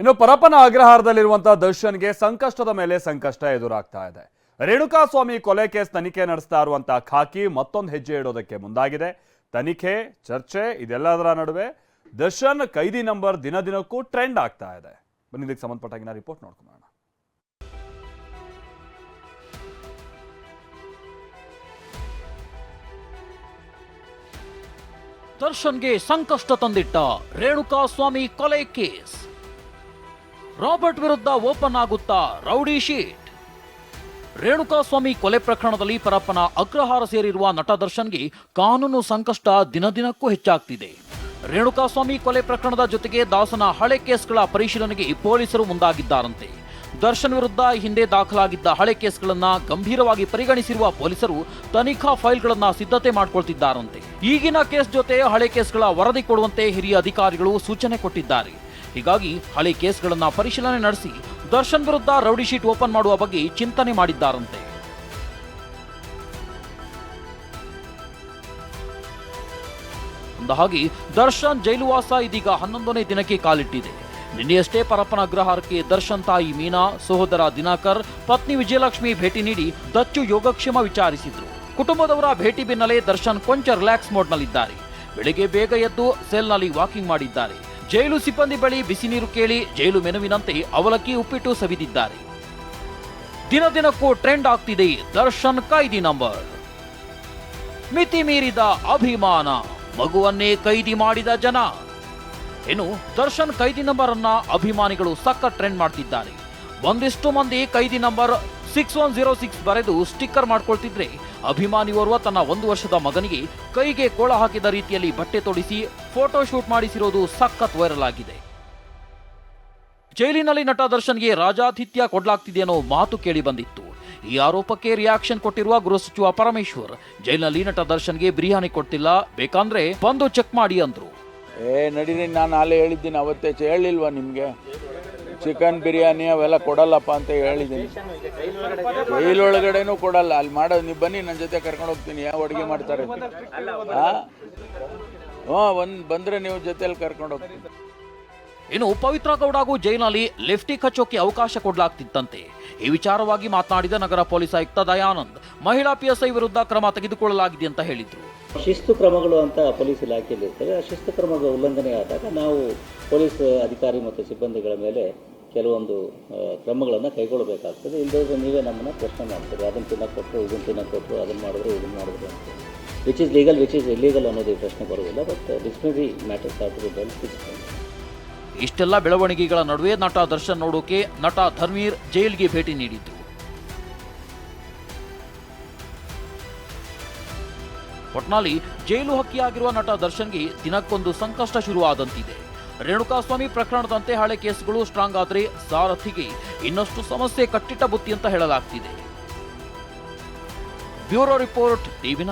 ಇನ್ನು ಪರಪ್ಪನ ಅಗ್ರಹಾರದಲ್ಲಿರುವಂತಹ ದರ್ಶನ್ಗೆ ಸಂಕಷ್ಟದ ಮೇಲೆ ಸಂಕಷ್ಟ ಎದುರಾಗ್ತಾ ಇದೆ. ರೇಣುಕಾ ಸ್ವಾಮಿ ಕೊಲೆ ಕೇಸ್ ತನಿಖೆ ನಡೆಸ್ತಾ ಇರುವಂತಹ ಖಾಕಿ ಮತ್ತೊಂದು ಹೆಜ್ಜೆ ಇಡೋದಕ್ಕೆ ಮುಂದಾಗಿದೆ. ತನಿಖೆ, ಚರ್ಚೆ, ಇದೆಲ್ಲದರ ನಡುವೆ ದರ್ಶನ್ ಕೈದಿ ನಂಬರ್ ದಿನ ದಿನಕ್ಕೂ ಟ್ರೆಂಡ್ ಆಗ್ತಾ ಇದೆ. ಬನ್ನಿ, ಇದಕ್ಕೆ ಸಂಬಂಧಪಟ್ಟಾಗಿನ ರಿಪೋರ್ಟ್ ನೋಡ್ಕೊಂಡು ದರ್ಶನ್ಗೆ ಸಂಕಷ್ಟ ತಂದಿಟ್ಟ ರೇಣುಕಾ ಸ್ವಾಮಿ ಕೊಲೆ ಕೇಸ್. ರಾಬರ್ಟ್ ವಿರುದ್ಧ ಓಪನ್ ಆಗುತ್ತಾ ರೌಡಿ ಶೀಟ್. ರೇಣುಕಾಸ್ವಾಮಿ ಕೊಲೆ ಪ್ರಕರಣದಲ್ಲಿ ಪರಪ್ಪನ ಅಗ್ರಹಾರ ಸೇರಿರುವ ನಟ ದರ್ಶನ್ಗೆ ಕಾನೂನು ಸಂಕಷ್ಟ ದಿನದಿನಕ್ಕೂ ಹೆಚ್ಚಾಗ್ತಿದೆ. ರೇಣುಕಾಸ್ವಾಮಿ ಕೊಲೆ ಪ್ರಕರಣದ ಜೊತೆಗೆ ದಾಸನ ಹಳೆ ಕೇಸ್ಗಳ ಪರಿಶೀಲನೆಗೆ ಪೊಲೀಸರು ಮುಂದಾಗಿದ್ದಾರಂತೆ. ದರ್ಶನ್ ವಿರುದ್ಧ ಹಿಂದೆ ದಾಖಲಾಗಿದ್ದ ಹಳೆ ಕೇಸ್ಗಳನ್ನು ಗಂಭೀರವಾಗಿ ಪರಿಗಣಿಸಿರುವ ಪೊಲೀಸರು ತನಿಖಾ ಫೈಲ್ಗಳನ್ನು ಸಿದ್ಧತೆ ಮಾಡಿಕೊಳ್ತಿದ್ದಾರಂತೆ. ಈಗಿನ ಕೇಸ್ ಜೊತೆ ಹಳೆ ಕೇಸ್ಗಳ ವರದಿ ಕೊಡುವಂತೆ ಹಿರಿಯ ಅಧಿಕಾರಿಗಳು ಸೂಚನೆ ಕೊಟ್ಟಿದ್ದಾರೆ. ಹೀಗಾಗಿ ಹಳೆ ಕೇಸ್ಗಳನ್ನು ಪರಿಶೀಲನೆ ನಡೆಸಿ ದರ್ಶನ್ ವಿರುದ್ಧ ರೌಡಿ ಶೀಟ್ ಓಪನ್ ಮಾಡುವ ಬಗ್ಗೆ ಚಿಂತನೆ ಮಾಡಿದ್ದಾರಂತೆ. ಅಂದಹಾಗೆ ದರ್ಶನ್ ಜೈಲುವಾಸ ಇದೀಗ ಹನ್ನೊಂದನೇ ದಿನಕ್ಕೆ ಕಾಲಿಟ್ಟಿದೆ. ನಿನ್ನೆಯಷ್ಟೇ ಪರಪ್ಪನ ಅಗ್ರಹಾರಕ್ಕೆ ದರ್ಶನ್ ತಾಯಿ ಮೀನಾ, ಸಹೋದರ ದಿನಾಕರ್, ಪತ್ನಿ ವಿಜಯಲಕ್ಷ್ಮಿ ಭೇಟಿ ನೀಡಿ ದಚ್ಚು ಯೋಗಕ್ಷೇಮ ವಿಚಾರಿಸಿದ್ರು. ಕುಟುಂಬದವರ ಭೇಟಿ ಬೆನ್ನಲ್ಲೇ ದರ್ಶನ್ ಕೊಂಚ ರಿಲ್ಯಾಕ್ಸ್ ಮೋಡ್ನಲ್ಲಿದ್ದಾರೆ. ಬೆಳಿಗ್ಗೆ ಬೇಗ ಎದ್ದು ಸೆಲ್ನಲ್ಲಿ ವಾಕಿಂಗ್ ಮಾಡಿದ್ದಾರೆ. ಜೈಲು ಸಿಬ್ಬಂದಿ ಬಳಿ ಬಿಸಿ ನೀರು ಕೇಳಿ ಜೈಲು ಮೆನುವಿನಂತೆ ಅವಲಕ್ಕಿ ಉಪ್ಪಿಟ್ಟು ಸವಿದಿದ್ದಾರೆ. ದಿನ ದಿನಕ್ಕೂ ಟ್ರೆಂಡ್ ಆಗ್ತಿದೆ ದರ್ಶನ್ ಕೈದಿ ನಂಬರ್. ಮಿತಿ ಮೀರಿದ ಅಭಿಮಾನ, ಮಗುವನ್ನೇ ಕೈದಿ ಮಾಡಿದ ಜನ. ಇನ್ನು ದರ್ಶನ್ ಕೈದಿ ನಂಬರ್ ಅನ್ನ ಅಭಿಮಾನಿಗಳು ಸಕ್ಕ ಟ್ರೆಂಡ್ ಮಾಡ್ತಿದ್ದಾರೆ. ಒಂದಿಷ್ಟು ಮಂದಿ ಕೈದಿ number six one zero six ಬರೆದು ಸ್ಟಿಕ್ಕರ್ ಮಾಡ್ಕೊಳ್ತಿದ್ರೆ ಅಭಿಮಾನಿಯೋರ್ವ ತನ್ನ ಒಂದು ವರ್ಷದ ಮಗನಿಗೆ ಕೈಗೆ ಕೋಳ ಹಾಕಿದ ರೀತಿಯಲ್ಲಿ ಬಟ್ಟೆ ತೊಡಿಸಿ ಫೋಟೋ ಶೂಟ್ ಮಾಡಿಸಿರೋದು ಸಖತ್ ವೈರಲ್ ಆಗಿದೆ. ಜೈಲಿನಲ್ಲಿ ನಟ ದರ್ಶನ್ಗೆ ರಾಜಾತಿಥ್ಯ ಕೊಡಲಾಗ್ತಿದೆ ಅನ್ನೋ ಮಾತು ಕೇಳಿ ಬಂದಿತ್ತು. ಈ ಆರೋಪಕ್ಕೆ ರಿಯಾಕ್ಷನ್ ಕೊಟ್ಟಿರುವ ಗೃಹ ಸಚಿವ ಪರಮೇಶ್ವರ್, ಜೈಲಿನಲ್ಲಿ ನಟ ದರ್ಶನ್ಗೆ ಬಿರಿಯಾನಿ ಕೊಟ್ಟಿಲ್ಲ, ಬೇಕಂದ್ರೆ ಬಂದು ಚೆಕ್ ಮಾಡಿ ಅಂದ್ರು. ಏ ನಡೀರಿ, ನಾನು ಅಲ್ಲೇ ಹೇಳಿದ್ದೀನಿ, ಅವತ್ತೇ ಹೇಳಿಲ್ವಾ ನಿಮಗೆ? ಚಿಕನ್ ಬಿರಿಯಾನಿ ಅವೆಲ್ಲ ಕೊಡಲ್ಲಪ್ಪ ಅಂತ ಹೇಳಿದ್ದೀನಿ. ಜೈಲೊಳಗಡೆನೂ ಕೊಡಲ್ಲ. ಅಲ್ಲಿ ಮಾಡೋದು ನೀವು ಬನ್ನಿ ನನ್ನ ಜೊತೆ ಕರ್ಕೊಂಡು ಹೋಗ್ತೀನಿ. ಯಾವ ಅಡುಗೆ ಮಾಡ್ತಾರೆ? ಹಾಂ ಒಂದು ಬಂದರೆ ನೀವು ಜೊತೆಯಲ್ಲಿ ಕರ್ಕೊಂಡು ಹೋಗ್ತೀನಿ. ಇನ್ನು ಪವಿತ್ರ ಗೌಡ ಹಾಗೂ ಜೈಲಿನಲ್ಲಿ ಲಿಫ್ಟಿಕ್ ಹಚ್ಚೋಕೆ ಅವಕಾಶ ಕೊಡಲಾಗ್ತಿತ್ತಂತೆ. ಈ ವಿಚಾರವಾಗಿ ಮಾತನಾಡಿದ ನಗರ ಪೊಲೀಸ್ ಆಯುಕ್ತ ದಯಾನಂದ್, ಮಹಿಳಾ ಪಿಎಸ್ಐ ವಿರುದ್ಧ ಕ್ರಮ ತೆಗೆದುಕೊಳ್ಳಲಾಗಿದೆ ಅಂತ ಹೇಳಿದ್ರು. ಶಿಸ್ತು ಕ್ರಮಗಳು ಅಂತ ಪೊಲೀಸ್ ಇಲಾಖೆಯಲ್ಲಿ ಇರ್ತವೆ ಆ ಶಿಸ್ತು ಕ್ರಮಗಳ ಉಲ್ಲಂಘನೆ ಆದಾಗ ನಾವು ಪೊಲೀಸ್ ಅಧಿಕಾರಿ ಮತ್ತು ಸಿಬ್ಬಂದಿಗಳ ಮೇಲೆ ಕೆಲವೊಂದು ಕ್ರಮಗಳನ್ನು ಕೈಗೊಳ್ಳಬೇಕಾಗ್ತದೆ. ಇಲ್ಲದ್ರೆ ನೀವೇ ನಮ್ಮನ್ನು ಪ್ರಶ್ನೆ ಮಾಡ್ತೀರಿ. ಅದನ್ನು ತಿನ್ನಕ್ಕೆ ಕೊಟ್ಟರು ಇದನ್ನು ತಿನ್ನಕ್ಕೆ ಕೊಟ್ಟರು ಅದನ್ನು ಮಾಡಿದ್ರು ಇದನ್ನು ಮಾಡಿದ್ರು ಅಂತ. Which is legal which is illegal ಅನ್ನೋದು ಈ ಪ್ರಶ್ನೆ ಬರುವುದಿಲ್ಲ but disciplinary matters are to ಇಷ್ಟೆಲ್ಲ ಬೆಳವಣಿಗೆಗಳ ನಡುವೆ ನಟ ದರ್ಶನ್ ನೋಡೋಕೆ ನಟ ಧರ್ಮೀರ್ ಜೈಲ್ಗೆ ಭೇಟಿ ನೀಡಿದ್ರು. ಒಟ್ನಲ್ಲಿ ಜೈಲು ಹಕ್ಕಿಯಾಗಿರುವ ನಟ ದರ್ಶನ್ಗೆ ದಿನಕ್ಕೊಂದು ಸಂಕಷ್ಟ ಶುರುವಾದಂತಿದೆ. ರೇಣುಕಾಸ್ವಾಮಿ ಪ್ರಕರಣದಂತೆ ಹಳೆ ಕೇಸ್ಗಳು ಸ್ಟ್ರಾಂಗ್ ಆದರೆ ಸಾರಥಿಗೆ ಇನ್ನಷ್ಟು ಸಮಸ್ಯೆ ಕಟ್ಟಿಟ್ಟ ಬುತ್ತಿ ಅಂತ ಹೇಳಲಾಗ್ತಿದೆ. Bureau report TV